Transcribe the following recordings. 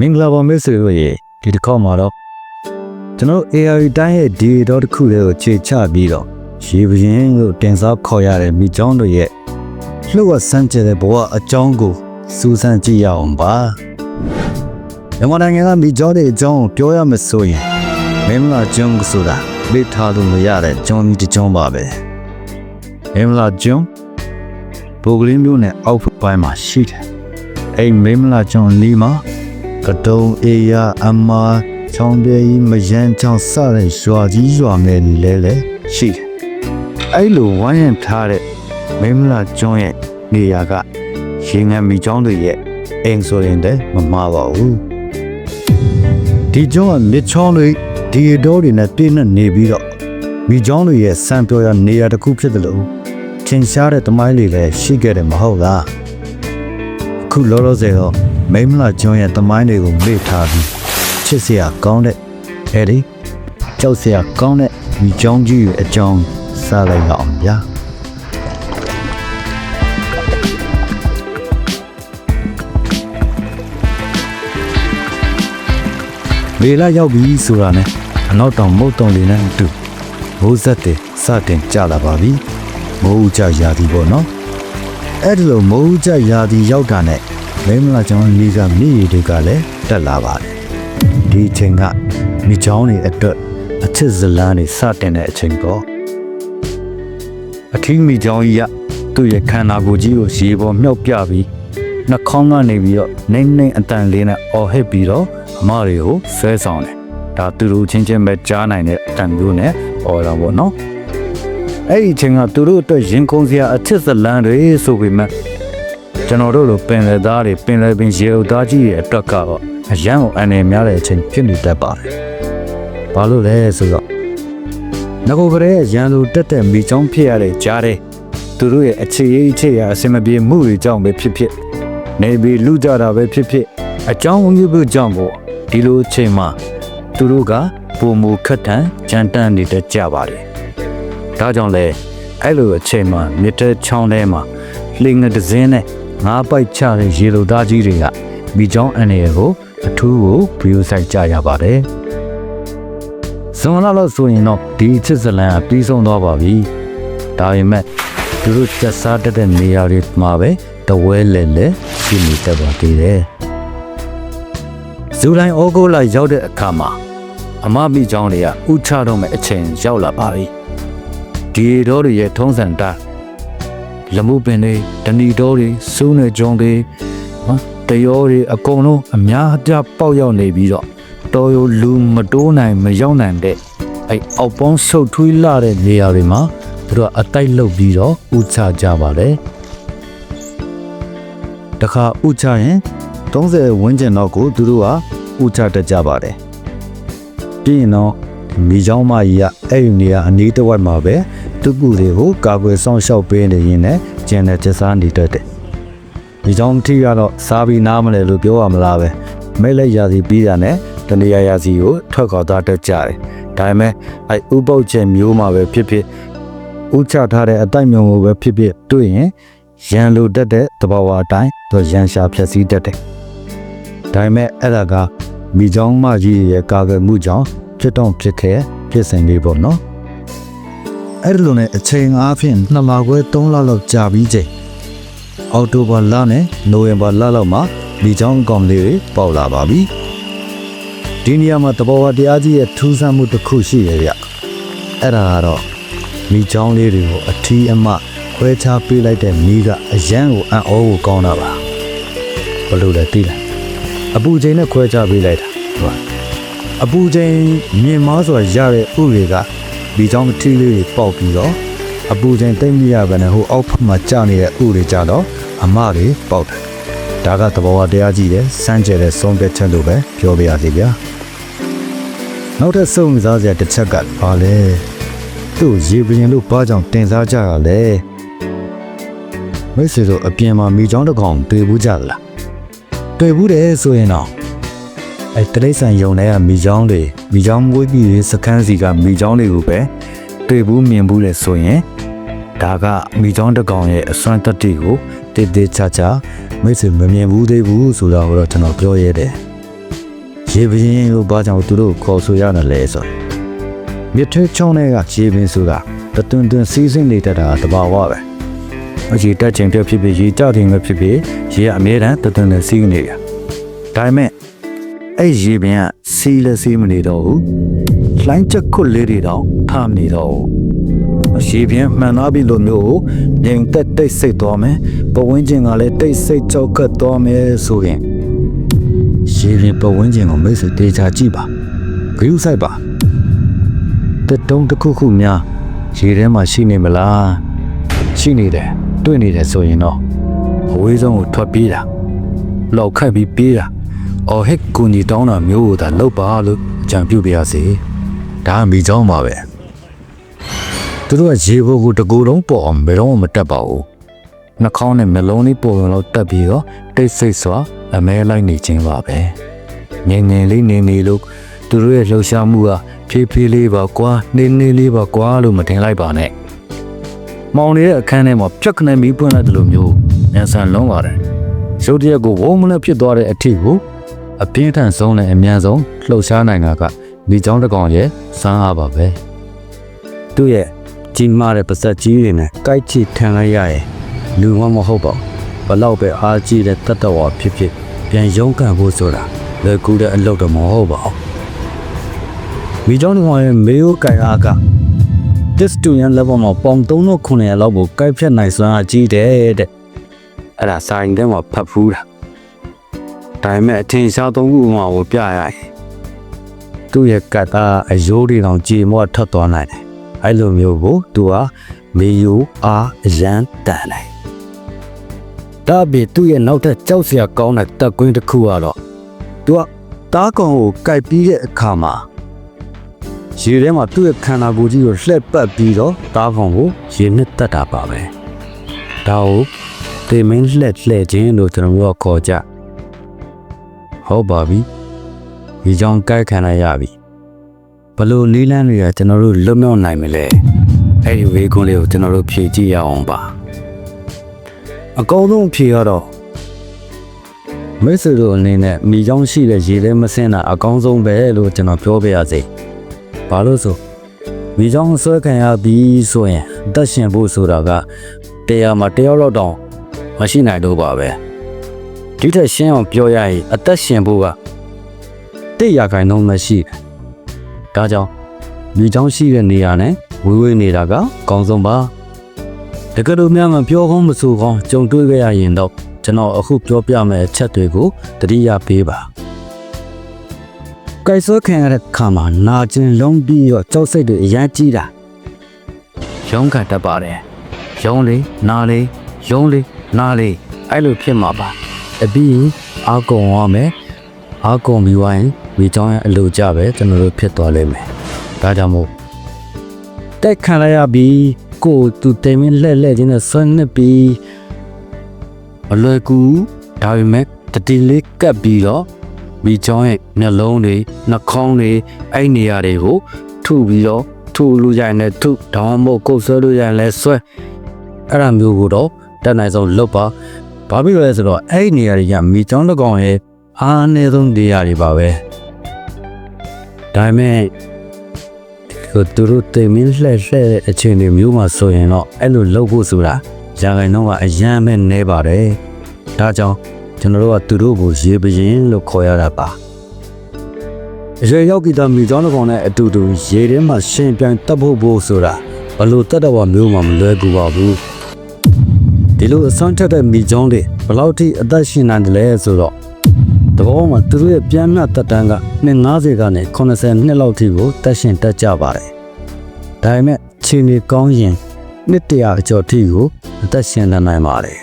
မင်္ဂလာပါမိတ်ဆွေတို့ရေဒီတစ်ခေါက်မှာတော့ကျွန်တော် AI တိုင်းရဲ့ဒီတော့တစ်ခုလေးကိုခြေချပြီးတော့ရေပရင်လို့တင်စားခေါ်ရတဲ့မိချောင်းတို့ရဲ့လှုပ်ဝဆန်းကျဲတဲ့ဘဝအကြောင်းကိုစူးစမ်းကြည့်ရအောင်ပါမြန်မာနိုင်ငံကမိချောင်းတွေအကြောင်းကိုပြောရမဆိုရင်မင်းမလာကျွန်းဆိုတာလေ့ထားလို့မရတဲ့ကျွန်းကြီးတစ်ကျွန်းပါပဲမင်းမလာကျွန်းဘိုကလင်းမျိုးနဲ့အောက်ပိုင်းမှာရှိတယ်အဲ့မင်းမလာကျွန်းလီမှာ ကတုံအေးရအမချောင်းပြေးကြီးမယန်းချောင်းစတဲ့ရွာကြီးရွာငယ်လေးလဲလဲရှိတယ်။အဲ့လိုဝိုင်းရံထားတဲ့မင်းမလာကျွန်းရဲ့နေရာကရေငန်မီချောင်းတွေရဲ့အိမ်ဆိုရင်တည်းမမှားပါဘူး။ဒီကျွန်းကမြစ်ချောင်းတွေဒီအတော်တွေနဲ့ပြည့်နေနေပြီးတော့မီချောင်းတွေရဲ့စံပြောရနေရာတစ်ခုဖြစ်တယ်လို့ထင်ရှားတဲ့တမိုင်းလေးလည်းရှိခဲ့တယ်မဟုတ်လား။အခုလောလောဆယ်တော့ မိမလာကျွန်းရဲ့တမိုင်းတွေကိုမေ့ထားပြီးချစ်စရာကောင်းတဲ့အဲဒီကြောက်စရာကောင်းတဲ့ဒီကြောင်းကြီးရဲ့အကြောင်းစားလိုက်ရအောင်ဗျာမေလာရောက်ပြီဆိုတာနဲ့အနောက်တောင်မုတ်တုံလေးနဲ့အတူမိုးဆက်တဲ့စတင်ကြလာပါပြီမိုးဦးကြရာသီပေါ့နော်အဲ့ဒီလိုမိုးကြရာသီရောက်တာနဲ့ မင်းမလာကျောင်းလေးကမြည်ရည်တွေကလည်းတက်လာပါတယ်ဒီအချိန်ကမိချောင်းတွေအတွက်အချစ်ဇလန်းတွေစတင်တဲ့အချိန်ပေါ့အခင်းမိချောင်းကြီးကသူ့ရဲ့ခန္ဓာကိုယ်ကြီးကိုရေပေါ်မြှောက်ပြပြီးနှာခေါင်းကနေပြီးတော့နှိမ့်နှိမ့်အတန်လေးနဲ့အော်ဟစ်ပြီးတော့အမတွေကိုဆွဲဆောင်တယ်ဒါသူတို့ချင်းချင်းပဲကြားနိုင်တဲ့အတန်မျိုးနဲ့အော်တာပေါ့နော်အဲ့ဒီအချိန်ကသူတို့အတွက်ရင်ခုန်စရာအထစ်ဇလန်းတွေဆိုပေမဲ့ ကျွန်တော်တို့လိုပင်လယ်သားတွေပင်လယ်ပင်ရေအုပ်သားကြီးတွေအတွက်ကတော့အရန်ကိုအန်နေများတဲ့အချိန်ဖြစ်နေတတ်ပါတယ်။ဘာလို့လဲဆိုတော့ငကိုကလေးရန်လိုတက်တဲ့မိချောင်းဖြစ်ရတဲ့ကြားတဲ့သူတို့ရဲ့အခြေအအခြေအအစင်မပြေမှုတွေကြောင့်ပဲဖြစ်ဖြစ်နေပြီးလူကြတာပဲဖြစ်ဖြစ်အကြောင်းအမျိုးမျိုးကြောင့်ပေါ့ဒီလိုအချိန်မှာသူတို့ကပုံမူခတ်ထန်ကြမ်းတမ်းနေတတ်ကြပါတယ်။ဒါကြောင့်လဲအဲ့လိုအချိန်မှာမြစ်တဲချောင်းထဲမှာလှိငတစ်စင်းနဲ့ ငါးပိုက်ချတဲ့ရေလိုသားကြီးတွေကမိချောင်းအန်ရယ်ကိုအထူးကိုဗီယူဆိုင်ကြရပါတယ်။ဇွန်လလောက်ဆိုရင်တော့ဒီချစ်စလန်ကပြီးဆုံးသွားပါပြီ။ဒါပေမဲ့သူတို့စက်စားတတ်တဲ့နေရာတွေမှာပဲတဝဲလဲလဲရှိနေတတ်ပါသေးတယ်။ဇူလိုင်ဩဂုတ်လရောက်တဲ့အခါမှာအမမိချောင်းတွေကဥချတော့မဲ့အချိန်ရောက်လာပါပြီ။ဒီတော်တွေရဲ့ထုံးစံတိုင်း လမှုပင်တွေဒဏီတော်တွေစိုးနေကြုံတွေတရောတွေအကုန်လုံးအများအပြားပေါက်ရောက်နေပြီးတော့တော်ရုံလူမတိုးနိုင်မရောက်နိုင်တဲ့အဲ့အောက်ပေါင်းဆုတ်ထွေးလာတဲ့နေရာတွေမှာသူတို့အတိုက်လုပ်ပြီးတော့ဥချကြပါတယ်တခါဥချရင်30ဝန်းကျင်တော့ကိုသူတို့ကဥချတတ်ကြပါတယ်ပြီးရင်တော့မိချောင်းမကြီးကအဲ့ဒီနေရာအနီးတစ်ဝက်မှာပဲ သူကူတွေကိုကာကွယ်ဆောင်ရှောက်ပေးနေရင်းနဲ့ကျန်တဲ့ကျစားနေတတ်တယ်။ဒီကြောင့်ထိကတော့စားပြီးနားမလဲလို့ပြောရမလားပဲ။မိတ်လက်ရာစီပြီးတာနဲ့တနေရာရာစီကိုထွက်ခေါ်သွားတတ်ကြတယ်။ဒါပေမဲ့အဲဥပုပ်ချက်မျိုးမှပဲဖြစ်ဖြစ်ဥချထားတဲ့အတိုက်မြုံကိုပဲဖြစ်ဖြစ်တွေ့ရင်ရန်လိုတတ်တဲ့သဘာဝအတိုင်းသူရန်ရှာဖြည့်ဆည်းတတ်တယ်။ဒါပေမဲ့အဲ့ဒါကမိကြောင်းမကြီးရဲ့ကာကွယ်မှုကြောင့်ဖြစ်တော့ဖြစ်ခဲ့ဖြစ်စဉ်လေးပေါ့နော်။ အဲ့ဒီလိုနဲ့အချိန်အားဖြင့်နှစ်လခွဲ၃လလောက်ကြာပြီးချိန်အောက်တိုဘာလနဲ့နိုဝင်ဘာလလောက်မှာဒီချောင်းကောင်လေးတွေပေါက်လာပါပြီဒီနေရာမှာတဘောဝတရားကြီးရဲ့ထူးဆန်းမှုတစ်ခုရှိရရအဲ့ဒါကတော့မိချောင်းလေးတွေကိုအထီးအမခွဲခြားပေးလိုက်တဲ့မိကအရန်ကိုအံ့ဩကိုကောင်းတာပါဘလို့လဲသိလားအပူချိန်နဲ့ခွဲခြားပေးလိုက်တာဟုတ်ပါအပူချိန်မြင့်မားစွာရတဲ့ဥတွေက ဒီကြောင့်ထီးလေးတွေပေါက်ပြီးတော့အပူချိန်တိတ်မရဘဲနဲ့ဟိုအောက်ဖက်မှာကျနေတဲ့ဥတွေကြတော့အမတွေပေါက်တယ်။ဒါကသဘောဝတရားကြီးတဲ့စမ်းကြဲတဲ့ဆုံးဖြတ်ချက်လို့ပဲပြောပြရစီဗျာ။နောက်ထပ်စုံစမ်းစရာတစ်ချက်ကဘာလဲ။သူ့ရေပရင်လို့ဘာကြောင့်တင်စားကြရလဲ။မိတ်ဆွေတို့အပြင်မှာမိချောင်းတစ်ကောင်တွေ့ဘူးကြလား။တွေ့ဘူးတယ်ဆိုရင်တော့ အဲတရိတ်ဆန်ယုံတဲ့ကမိချောင်းတွေမိချောင်းမွေးပြီးရေးစခန်းစီကမိချောင်းတွေကိုပဲတွေ့ဘူးမြင်ဘူးလေဆိုရင်ဒါကမိချောင်းတစ်ကောင်ရဲ့အစွမ်းတက်တီကိုတေးသေးချာချာမိတ်ဆွေမမြင်ဘူးသေးဘူးဆိုတော့တော့ကျွန်တော်ပြောရဲတယ်ရေပင်းကိုဘာကြောင့်သူတို့ခေါ်ဆိုရတယ်လဲဆိုမြစ်ထွေးချုံတွေကရေပင်းဆိုတာတတွင်တွင်စီးစိမ့်နေတတ်တာတဘာဝပဲအကြီးတက်ချင်းပြဖြစ်ဖြစ်ရေကြောက်တင်ပဲဖြစ်ဖြစ်ရေကအမြဲတမ်းတတွင်တွင်စီးနေရဒါပေမဲ့ အဲ့ရေပင်းကစီးလဲစီးမနေတော့ဘူးလှိုင်းချက်ခွတ်လေးတွေတော့ဖမ်းနေတော့ဘူးရေပြင်းမှန်သွားပြီလို့မျိုးငြိမ်သက်တိတ်ဆိတ်သွားမယ်ပဝင်းကျင်ကလည်းတိတ်ဆိတ်ကြောက်ကတ်သွားမယ်ဆိုရင်ရေပြင်းပဝင်းကျင်ကိုမိတ်ဆွေတေချာကြည့်ပါဂရုစိုက်ပါတက်တုံးတစ်ခုခုများရေထဲမှာရှိနေမလားရှိနေတယ်တွေ့နေတယ်ဆိုရင်တော့အဝေးဆုံးကိုထွက်ပြေးတာလောက်ခတ်ပြီးပြေးတာ အော်ဟစ်ကူညီတောင်းတာမျိုးကိုသာလောက်ပါလို့အကြံပြုပြရစီဒါကမိเจ้าပါပဲ သူတို့ကရေဘိုးကိုတကူလုံးပေါ်အောင်ဘယ်တော့မှမတက်ပါဘူးနှာခေါင်းနဲ့မျက်လုံးလေးပေါ်ရင်တော့တက်ပြီးတော့တိတ်ဆိတ်စွာအမဲလိုက်နေခြင်းပါပဲငင်ငင်လေးနေနေလို့သူတို့ရဲ့လှုပ်ရှားမှုကဖြည်းဖြည်းလေးပါကွာနေနေလေးပါကွာလို့မတင်လိုက်ပါနဲ့မောင်နေတဲ့အခန်းထဲမှာဖြတ်ခနဲ့မီးပွင့်လိုက်တယ်လို့မျိုးညံဆန်လုံးပါတယ်ရုတ်တရက်ကိုဝုန်းမနဲ့ဖြစ်သွားတဲ့အထီကို အပြင်းထန်ဆုံးနဲ့အမြန်ဆုံးလှုပ်ရှားနိုင်တာကမိချောင်းတစ်ကောင်ရဲ့စမ်းအားပါပဲသူ့ရဲ့ကြီးမားတဲ့ပါဇက်ကြီးတွေနဲ့ကြိုက်ချထန်လိုက်ရရင်လူမမဟုတ်ပါဘူးဘလောက်ပဲအားကြီးတဲ့တတ်တော်ဝဖြစ်ဖြစ်ပြန်ရုန်းကန်ဖို့ဆိုတာလွယ်ကူတဲ့အလုပ်တော့မဟုတ်ပါဘူးမိကြောင်းတော်ရဲ့မေယိုကိုင်အားက this student level မှာပေါင်3900လောက်ကိုကိုက်ဖြတ်နိုင်စွမ်းအားကြီးတယ်တဲ့အဲ့ဒါဆိုင်ထဲမှာဖတ်ဖူးတာ ဒါပေမဲ့အထင်ရှားသုံးခုမှာကိုပြရရင်သူ့ရဲ့ကတ်သားအယိုးတွေတောင်ကြေမော့ထွက်သွားနိုင်တယ်အဲ့လိုမျိုးကိုသူကမေယူအားအရန်တန်တယ်။ဒါပေသူ့ရဲ့နောက်ထပ်ကြောက်စရာကောင်းတဲ့တက်ကွင်းတစ်ခုကတော့သူကတားကောင်ကိုကြိုက်ပြီးတဲ့အခါမှာရေထဲမှာသူ့ရဲ့ခန္ဓာကိုယ်ကြီးကိုလှည့်ပတ်ပြီးတော့တားကောင်ကိုရေနဲ့တက်တာပါပဲ။ဒါကိုတေမင်းလှည့်လှည့်ခြင်းလို့ကျွန်တော်တို့ကခေါ်ကြ။ ဟုတ်ပါပြီ။ဒီကြောင့်ကြိုက်ခံရရပြီ။ဘလို့နီးလန်းတွေကကျွန်တော်တို့လွတ်မြောက်နိုင်မလဲအဲ့ဒီဝေးကွန်းလေးကိုကျွန်တော်တို့ဖြည့်ကြည့်ရအောင်ပါအကောင်းဆုံးဖြည့်ရတော့မိတ်ဆွေတို့အနေနဲ့မိချောင်းရှိတဲ့ရေထဲမစင်းတာအကောင်းဆုံးပဲလို့ကျွန်တော်ပြောပြရစေဘာလို့ဆိုမိချောင်းဆွဲခံရပြီးဆိုရင်အသက်ရှင်ဖို့ဆိုတာကတရားမှာတယောက်တော့တောင်မရှိနိုင်တော့ပါပဲ ဒီထက်ရှင်းအောင်ပြောရရင်အသက်ရှင်ဖို့ကတိတ်ရခိုင်တော့မရှိဘူးဒါကြောင့်မြေချောင်းရှိတဲ့နေရာနဲ့ဝေးဝေးနေတာကကောင်းဆုံးပါတကယ်လို့များမပြောကောင်းမဆိုကောင်းကြုံတွေ့ခဲ့ရရင်တော့ကျွန်တော်အခုပြောပြမယ့်အချက်တွေကိုတတိယပေးပါကြိုက်စောခံရတဲ့ခါမှာနာကျင်လုံးပြီးတော့ကြောက်စိတ်တွေအရန်ကြီးတာရုံးကတတ်ပါတယ်ရုံးလေးနားလေးရုံးလေးနားလေးအဲ့လိုဖြစ်မှာပါ အပြီးအာကုံရမယ်အာကုံပြီးဝိုင်းဝေချောင်းရဲ့အလိုကြပဲကျွန်တော်တို့ဖြစ်သွားလိမ့်မယ်ဒါကြောင့်မို့တက်ခံလိုက်ရပြီးကိုယ်သူတိမ်မင်းလှဲ့လှဲ့ချင်းနဲ့ဆွမ်းနှစ်ပြီးအလွယ်ကူဒါပေမဲ့တတိလေးကပ်ပြီးတော့မိချောင်းရဲ့နှလုံးတွေနှာခေါင်းတွေအဲ့နေရာတွေကိုထုပြီးတော့ထုလို့ရရင်လည်းထုဒါမှမဟုတ်ကုတ်ဆွဲလို့ရရင်လည်းဆွဲအဲ့ဒါမျိုးကိုတော့တက်နိုင်ဆုံးလုပ်ပါ ဘာဖြစ်လို့လဲဆိုတော့အဲ့ဒီနေရာတွေကမိချောင်းတစ်ကောင်ရဲ့အားအနည်းဆုံးနေရာတွေပါပဲဒါပေမဲ့ကိုသူတို့တိမ်မင်းလှဲ့လှဲ့တဲ့အချိန်တွေမျိုးမှာဆိုရင်တော့အဲ့လိုလုပ်ဖို့ဆိုတာရာဂိုင်တော့ကအရန်ပဲနေပါတယ်ဒါကြောင့်ကျွန်တော်တို့ကသူတို့ကိုရေပရင်လို့ခေါ်ရတာပါရေရောက်ကြတဲ့မိသားစုကောင်နဲ့အတူတူရေထဲမှာရှင်ပြိုင်တက်ဖို့ဖို့ဆိုတာဘလို့တက်တော့မျိုးမှမလွယ်ကူပါဘူး ဒီလိုအဆုံးထက်တဲ့မိချောင်းတွေဘယ်လောက်ထိအသက်ရှင်နိုင်တယ်လဲဆိုတော့တဘောမှာသူတို့ရဲ့ပြန်မြတ်တက်တန်းက250ကနေ80နှစ်လောက်ထိကိုတက်ရှင်တက်ကြပါတယ်ဒါပေမဲ့ခြေနေကောင်းရင်နှစ်တရာအကျော်ထိကိုအသက်ရှင်နိုင်ပါတယ်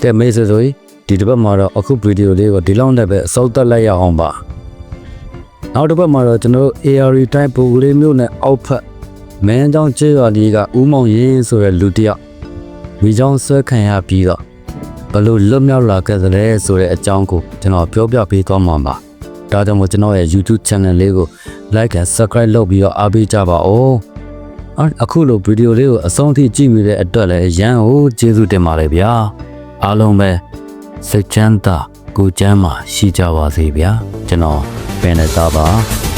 တဲ့မေးဆိုဆိုဒီတစ်ပတ်မှာတော့အခုဗီဒီယိုလေးကိုဒီလောက်နဲ့ပဲအစောတက်လိုက်ရအောင်ပါနောက်တစ်ပတ်မှာတော့ကျွန်တော်တို့ AR တိုင်းပုံကလေးမျိုးနဲ့အောက်ဖက်မင်းเจ้าကျေးရွာလေးကဦးမောင်ရင်ဆိုတဲ့လူတစ်ယောက် မိချောင်းဆွဲခံရပြီးတော့ဘလို့လွတ်မြောက်လာခဲ့သလဲဆိုတဲ့အကြောင်းကိုကျွန်တော်ပြောပြပေးသွားမှာပါဒါကြောင့်မို့ကျွန်တော်ရဲ့ YouTube channel လေးကို like and subscribe လုပ်ပြီးတော့အားပေးကြပါဦးအော်အခုလိုဗီဒီယိုလေးကိုအဆုံးထိကြည့်မိတဲ့အတွက်လည်းရန်ကိုကျေးဇူးတင်ပါတယ်ဗျာအားလုံးပဲစိတ်ချမ်းသာကိုကျမ်းမှာရှိကြပါစေဗျာကျွန်တော်ပင်နေတာပါ